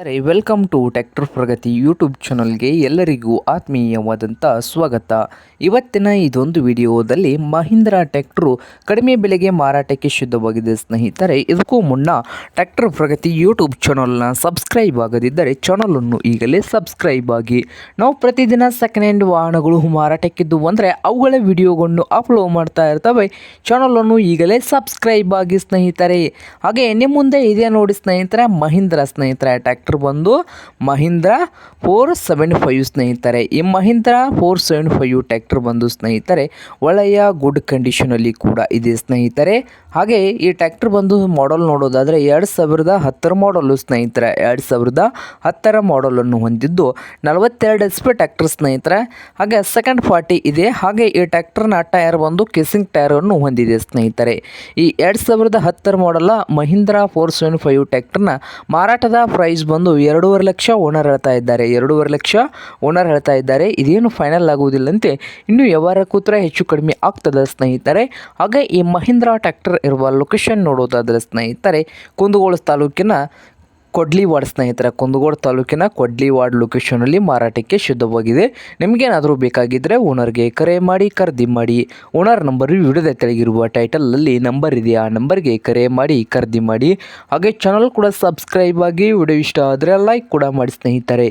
ಸರಿ welcome to tractor Pragati YouTube ಚಾನಲ್ಗೆ ಎಲ್ಲರಿಗೂ ಆತ್ಮೀಯವಾದಂಥ ಸ್ವಾಗತ. ಇವತ್ತಿನ ಇದೊಂದು ವಿಡಿಯೋದಲ್ಲಿ ಮಹೀಂದ್ರ ಟ್ಯಾಕ್ಟ್ರು ಕಡಿಮೆ ಬೆಲೆಗೆ ಮಾರಾಟಕ್ಕೆ ಶುದ್ಧವಾಗಿದೆ ಸ್ನೇಹಿತರೆ. ಇದಕ್ಕೂ ಮುನ್ನ ಟ್ಯಾಕ್ಟರ್ ಪ್ರಗತಿ ಯೂಟ್ಯೂಬ್ ಚಾನಲ್ನ ಸಬ್ಸ್ಕ್ರೈಬ್ ಆಗದಿದ್ದರೆ ಚಾನಲನ್ನು ಈಗಲೇ ಸಬ್ಸ್ಕ್ರೈಬ್ ಆಗಿ. ನಾವು ಪ್ರತಿದಿನ ಸೆಕೆಂಡ್ ಹ್ಯಾಂಡ್ ವಾಹನಗಳು ಮಾರಾಟಕ್ಕಿದ್ದು ಅಂದರೆ ಅವುಗಳ ವಿಡಿಯೋಗಳನ್ನು ಅಪ್ಲೋಡ್ ಮಾಡ್ತಾ ಇರ್ತವೆ. ಚಾನಲನ್ನು ಈಗಲೇ ಸಬ್ಸ್ಕ್ರೈಬ್ ಆಗಿ ಸ್ನೇಹಿತರೆ. ಹಾಗೆ ನಿಮ್ಮ ಮುಂದೆ ಇದೆ ನೋಡಿ ಸ್ನೇಹಿತರೆ, ಮಹೀಂದ್ರ ಸ್ನೇಹಿತರೆ ಟ್ರ್ಯಾಕ್ಟರ್ ಬಂದು ಮಹೀಂದ್ರ ಫೋರ್ ಸೆವೆನ್ ಫೈವ್ ಸ್ನೇಹಿತರೆ. ಈ Mahindra four seven five tractor ಬಂದು ಸ್ನೇಹಿತರೆ, ಒಳ್ಳೆಯ ಗುಡ್ ಕಂಡೀಷನಲ್ಲಿ ಕೂಡ ಇದೆ ಸ್ನೇಹಿತರೆ. ಹಾಗೆ ಈ ಟ್ಯಾಕ್ಟ್ರ್ ಬಂದು ಮಾಡಲ್ ನೋಡೋದಾದರೆ ಎರಡು ಸಾವಿರದ ಹತ್ತರ ಮಾಡಲು ಸ್ನೇಹಿತರೆ. ಎರಡು ಸಾವಿರದ ಹತ್ತರ ಮಾಡಲನ್ನು ಹೊಂದಿದ್ದು ನಲವತ್ತೆರಡು ಎಸ್ ಪಿ ಟ್ಯಾಕ್ಟರ್ ಸ್ನೇಹಿತರೆ. ಹಾಗೆ ಸೆಕೆಂಡ್ ಪಾರ್ಟಿ ಇದೆ. ಹಾಗೆ ಈ ಟ್ಯಾಕ್ಟರ್ನ ಟೈರ್ ಬಂದು ಕಿಸಿಂಗ್ ಟೈರನ್ನು ಹೊಂದಿದೆ ಸ್ನೇಹಿತರೆ. ಈ ಎರಡು ಸಾವಿರದ ಹತ್ತರ ಮಾಡಲ ಮಹೀಂದ್ರ ಫೋರ್ ಸೆವೆನ್ ಫೈವ್ ಟ್ಯಾಕ್ಟರ್ನ ಮಾರಾಟದ ಪ್ರೈಸ್ ಬಂದು ಎರಡೂವರೆ ಲಕ್ಷ ಓನರ್ ಹೇಳ್ತಾ ಇದ್ದಾರೆ. ಎರಡೂವರೆ ಲಕ್ಷ ಓನರ್ ಹೇಳ್ತಾ ಇದ್ದಾರೆ. ಇದೇನು ಫೈನಲ್ ಆಗುವುದಿಲ್ಲಂತೆ. ಇನ್ನು ವ್ಯವಹಾರ ಕೂತ್ರ ಹೆಚ್ಚು ಕಡಿಮೆ ಆಗ್ತದೆ ಸ್ನೇಹಿತರೆ. ಹಾಗೆ ಈ ಮಹೀಂದ್ರಾ ಟ್ರ್ಯಾಕ್ಟರ್ ಇರುವ ಲೊಕೇಶನ್ ನೋಡೋದಾದರೆ ಸ್ನೇಹಿತರೆ, ಕುಂದಗೋಳ ತಾಲೂಕಿನ ಕೊಡ್ಲಿ ವಾರ್ಡ್ ಸ್ನೇಹಿತರ ಕುಂದಗೋಡ ತಾಲೂಕಿನ ಕೊಡ್ಲಿವಾಡ್ ಲೊಕೇಶನಲ್ಲಿ ಮಾರಾಟಕ್ಕೆ ಶುದ್ಧವಾಗಿದೆ ನಿಮಗೇನಾದರೂ ಬೇಕಾಗಿದ್ದರೆ ಓನರ್ಗೆ ಕರೆ ಮಾಡಿ, ಖರೀದಿ ಮಾಡಿ. ಓನರ್ ನಂಬರ್ ವಿಡಿಯೋದ ತೆಳಗಿರುವ ಟೈಟಲಲ್ಲಿ ನಂಬರ್ ಇದೆ ಆ ನಂಬರ್ಗೆ ಕರೆ ಮಾಡಿ, ಖರೀದಿ ಮಾಡಿ. ಹಾಗೆ ಚಾನಲ್ ಕೂಡ ಸಬ್ಸ್ಕ್ರೈಬ್ ಆಗಿ, ವಿಡಿಯೋ ಇಷ್ಟ ಆದರೆ ಲೈಕ್ ಕೂಡ ಮಾಡಿ ಸ್ನೇಹಿತರೆ.